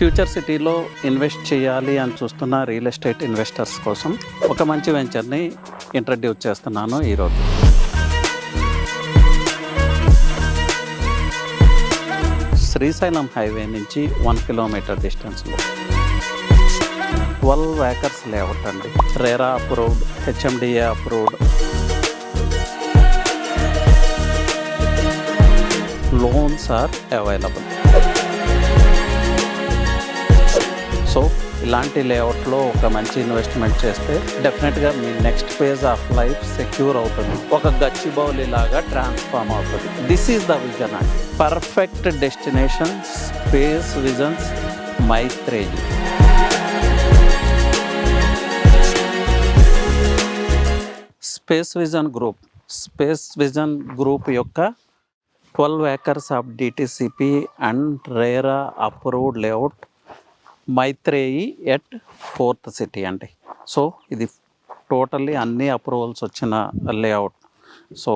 Future సిటీలో invest చేయాలి అని చూస్తున్న రియల్ ఎస్టేట్ ఇన్వెస్టర్స్ కోసం ఒక మంచి వెంచర్ని ఇంట్రడ్యూస్ చేస్తున్నాను ఈరోజు. శ్రీశైలం హైవే నుంచి వన్ కిలోమీటర్ డిస్టెన్స్లో. ట్వెల్వ్ ఏకర్స్ లేఅవుట్ అండి. RERA approved HMDA approved. Loans are available. ఇలాంటి లేఅవుట్లో ఒక మంచి ఇన్వెస్ట్మెంట్ చేస్తే డెఫినెట్గా మీ next phase of life secure అవుతుంది. ఒక గచ్చిబౌలి లాగా ట్రాన్స్ఫార్మ్ అవుతుంది. దిస్ ఈజ్ ద విజన్ అండి. Perfect destination Space Visions Maitreyi Space Vision Group Space Vision Group యొక్క twelve acres of DTCP and RERA approved layout Maitreyi at Fourth City అండి. So ఇది totally అన్ని approvals వచ్చిన layout. So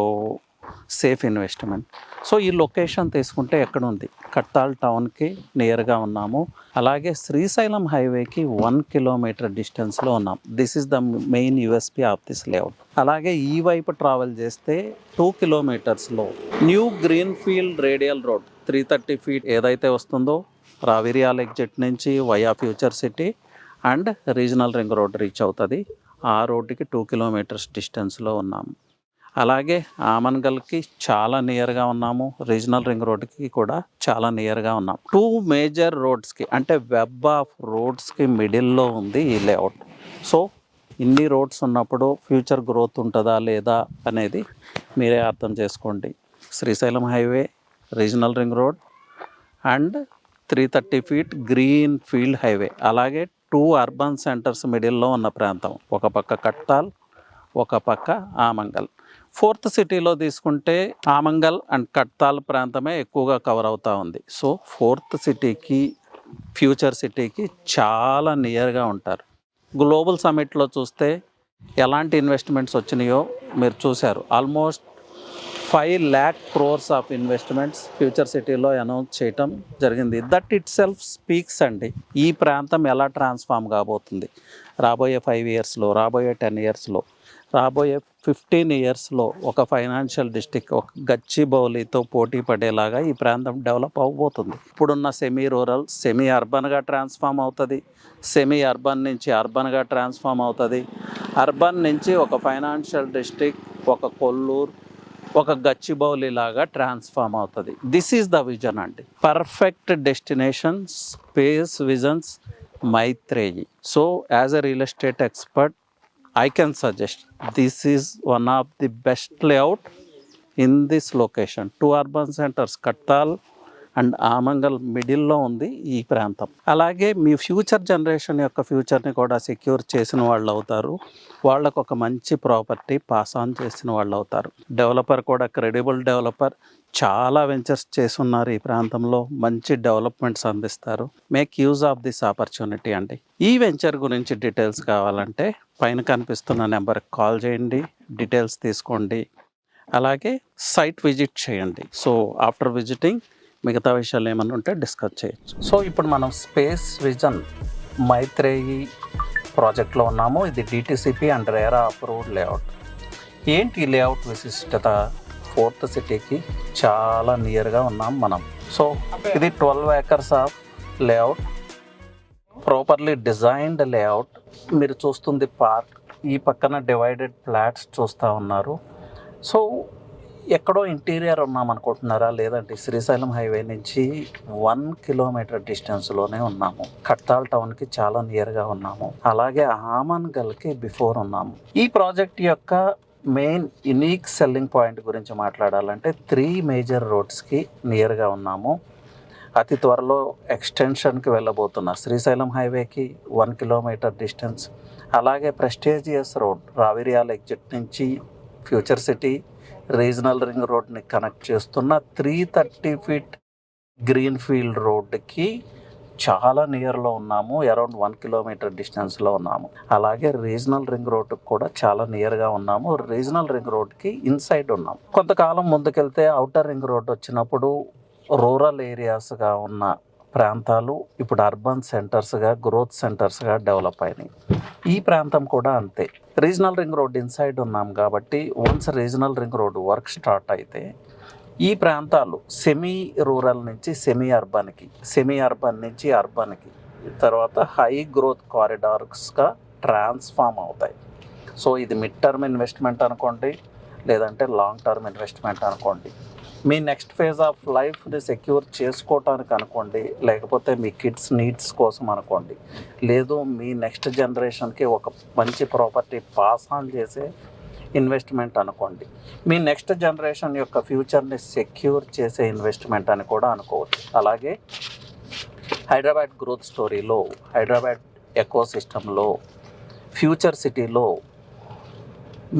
safe investment. So ఈ location తీసుకుంటే ఎక్కడ ఉంది కట్టాల్ టౌన్కి నియర్గా ఉన్నాము. అలాగే శ్రీశైలం హైవేకి వన్ కిలోమీటర్ డిస్టెన్స్లో ఉన్నాం. This is the main USP of this layout అలాగే ఈ వైపు ట్రావెల్ చేస్తే two కిలోమీటర్స్లో new green field radial road three thirty feet ఏదైతే వస్తుందో రావిరియాల్ ఎగ్జిట్ నుంచి via Future City and regional ring road reach అవుతుంది. ఆ రోడ్డుకి టూ కిలోమీటర్స్ డిస్టెన్స్లో ఉన్నాము అలాగే ఆమన్గల్కి చాలా నియర్గా ఉన్నాము. రీజనల్ రింగ్ రోడ్కి కూడా చాలా నియర్గా ఉన్నాం. టూ మేజర్ రోడ్స్కి అంటే వెబ్ ఆఫ్ రోడ్స్కి మిడిల్లో ఉంది ఈ లేఅవుట్. సో ఇన్ని రోడ్స్ ఉన్నప్పుడు ఫ్యూచర్ గ్రోత్ ఉంటుందా లేదా అనేది మీరే అర్థం చేసుకోండి. Srisailam highway regional ring road and three thirty feet green field highway. అలాగే టూ అర్బన్ సెంటర్స్ మిడిల్లో ఉన్న ప్రాంతం. ఒక పక్క కట్టాల్ ఒక పక్క ఆమంగల్. ఫోర్త్ సిటీలో తీసుకుంటే ఆమంగల్ అండ్ కట్టాల్ ప్రాంతమే ఎక్కువగా కవర్ అవుతూ ఉంది. సో ఫోర్త్ సిటీకి ఫ్యూచర్ సిటీకి చాలా నియర్గా ఉంటారు. గ్లోబల్ సమిట్లో చూస్తే ఎలాంటి ఇన్వెస్ట్మెంట్స్ వచ్చినాయో మీరు చూశారు. Almost five lakh crores of investments future సిటీలో అనౌన్స్ చేయటం జరిగింది. దట్ ఇట్ సెల్ఫ్ స్పీక్స్ అండి. ఈ ప్రాంతం ఎలా ట్రాన్స్ఫార్మ్ కాబోతుంది? రాబోయే ఫైవ్ ఇయర్స్లో రాబోయే టెన్ ఇయర్స్లో రాబోయే ఫిఫ్టీన్ ఇయర్స్లో ఒక ఫైనాన్షియల్ డిస్టిక్ ఒక గచ్చిబౌలితో పోటీ పడేలాగా ఈ ప్రాంతం డెవలప్ అవ్వబోతుంది ఇప్పుడున్న సెమీ రూరల్ సెమీ అర్బన్గా ట్రాన్స్ఫార్మ్ అవుతుంది. సెమీ అర్బన్ నుంచి అర్బన్గా ట్రాన్స్ఫార్మ్ అవుతుంది. అర్బన్ నుంచి ఒక ఫైనాన్షియల్ డిస్టిక్ ఒక కొల్లూరు ఒక గచ్చిబౌలి లాగా ట్రాన్స్ఫామ్ అవుతుంది. దిస్ ఈజ్ ద విజన్ అండి. Perfect destination Space Visions Maitreyi so as a real estate expert I can suggest this is one of the best layout in this location two urban centres Kadthal and Amangal మిడిల్లో ఉంది ఈ ప్రాంతం. అలాగే మీ future generation యొక్క ఫ్యూచర్ని కూడా secure చేసిన వాళ్ళు అవుతారు. వాళ్ళకు ఒక మంచి ప్రాపర్టీ పాస్ ఆన్ చేసిన వాళ్ళు అవుతారు. డెవలపర్ కూడా క్రెడిబుల్ డెవలపర్. చాలా వెంచర్స్ చేస్తున్నారు ఈ ప్రాంతంలో. మంచి డెవలప్మెంట్స్ అందిస్తారు. Make use of this opportunity అండి. ఈ వెంచర్ గురించి డీటెయిల్స్ కావాలంటే పైన కనిపిస్తున్న నెంబర్కి కాల్ చేయండి. డీటెయిల్స్ తీసుకోండి. అలాగే సైట్ విజిట్ చేయండి. సో ఆఫ్టర్ విజిటింగ్ మిగతా విషయాలు ఏమైనా ఉంటే డిస్కస్ చేయొచ్చు. సో ఇప్పుడు మనం స్పేస్ విజన్ మైత్రేయి ప్రాజెక్ట్లో ఉన్నాము. ఇది DTCP and RERA approved layout. ఏంటి ఈ లేఅవుట్ విశిష్టత? ఫోర్త్ సిటీకి చాలా నియర్గా ఉన్నాం మనం. సో ఇది twelve acres of layout. Properly designed layout. మీరు చూస్తుంది పార్క్. ఈ పక్కన డివైడెడ్ ఫ్లాట్స్ చూస్తూ ఉన్నారు. సో ఎక్కడో ఇంటీరియర్ ఉన్నాం అనుకుంటున్నారా? లేదంటే శ్రీశైలం హైవే నుంచి వన్ కిలోమీటర్ డిస్టెన్స్లోనే ఉన్నాము. కట్టాల్ టౌన్కి చాలా నియర్గా ఉన్నాము. అలాగే ఆమన్గల్కి బిఫోర్ ఉన్నాము. ఈ ప్రాజెక్ట్ యొక్క మెయిన్ యునీక్ సెల్లింగ్ పాయింట్ గురించి మాట్లాడాలంటే త్రీ మేజర్ రోడ్స్కి నియర్గా ఉన్నాము. అతి త్వరలో ఎక్స్టెన్షన్కి వెళ్ళబోతున్న శ్రీశైలం హైవేకి వన్ కిలోమీటర్ డిస్టెన్స్. అలాగే ప్రెస్టేజియస్ రోడ్ రావిరియాల ఎగ్జిట్ నుంచి ఫ్యూచర్ సిటీ రీజనల్ రింగ్ రోడ్ని కనెక్ట్ చేస్తున్న three thirty feet green field రోడ్కి చాలా నియర్లో ఉన్నాము అరౌండ్ వన్ కిలోమీటర్ డిస్టెన్స్లో ఉన్నాము. అలాగే రీజనల్ రింగ్ రోడ్కి కూడా చాలా నియర్గా ఉన్నాము రీజనల్ రింగ్ రోడ్కి ఇన్సైడ్ ఉన్నాము. కొంతకాలం ముందుకెళ్తే అవుటర్ రింగ్ రోడ్ వచ్చినప్పుడు రూరల్ ఏరియాస్గా ఉన్న ప్రాంతాలు ఇప్పుడు అర్బన్ సెంటర్స్గా గ్రోత్ సెంటర్స్గా డెవలప్ అయినాయి. ఈ ప్రాంతం కూడా అంతే. రీజనల్ రింగ్ రోడ్ ఇన్సైడ్ ఉన్నాం కాబట్టి once regional ring road work start అయితే ఈ ప్రాంతాలు సెమీ రూరల్ నుంచి సెమీ అర్బన్కి సెమీ అర్బన్ నుంచి అర్బన్కి తర్వాత హై గ్రోత్ కారిడార్స్గా ట్రాన్స్ఫామ్ అవుతాయి. సో ఇది మిడ్ టర్మ్ ఇన్వెస్ట్మెంట్ అనుకోండి లేదంటే లాంగ్ టర్మ్ ఇన్వెస్ట్మెంట్ అనుకోండి. మీ నెక్స్ట్ ఫేజ్ ఆఫ్ లైఫ్ని సెక్యూర్ చేసుకోవటానికి అనుకోండి లేకపోతే మీ కిడ్స్ నీడ్స్ కోసం అనుకోండి. లేదు మీ నెక్స్ట్ జనరేషన్కి ఒక మంచి ప్రాపర్టీ పాస్ ఆన్ చేసే ఇన్వెస్ట్మెంట్ అనుకోండి. మీ నెక్స్ట్ జనరేషన్ యొక్క ఫ్యూచర్ని సెక్యూర్ చేసే ఇన్వెస్ట్మెంట్ అని కూడా అనుకోవచ్చు. అలాగే హైదరాబాద్ గ్రోత్ స్టోరీలో హైదరాబాద్ ఎకో సిస్టంలో ఫ్యూచర్ సిటీలో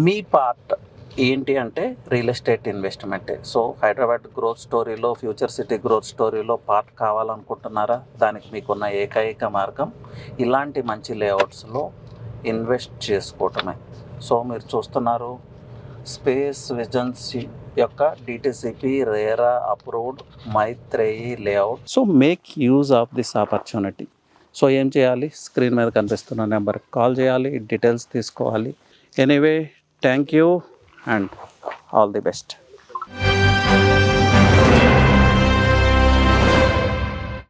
మీ పార్ట్ ఏంటి అంటే రియల్ ఎస్టేట్ ఇన్వెస్ట్మెంటే. సో హైదరాబాద్ గ్రోత్ స్టోరీలో ఫ్యూచర్ సిటీ గ్రోత్ స్టోరీలో పార్ట్ కావాలనుకుంటున్నారా? దానికి మీకున్న ఏకైక మార్గం ఇలాంటి మంచి లేఅవుట్స్లో ఇన్వెస్ట్ చేసుకోవటమే. సో మీరు చూస్తున్నారు స్పేస్ విజన్సీ యొక్క DTCP RERA approved Maitreyi layout. So make use of this opportunity. So ఏం చేయాలి? స్క్రీన్ మీద కనిపిస్తున్న నెంబర్కి కాల్ చేయాలి డీటెయిల్స్ తీసుకోవాలి. Anyway thank you and all the best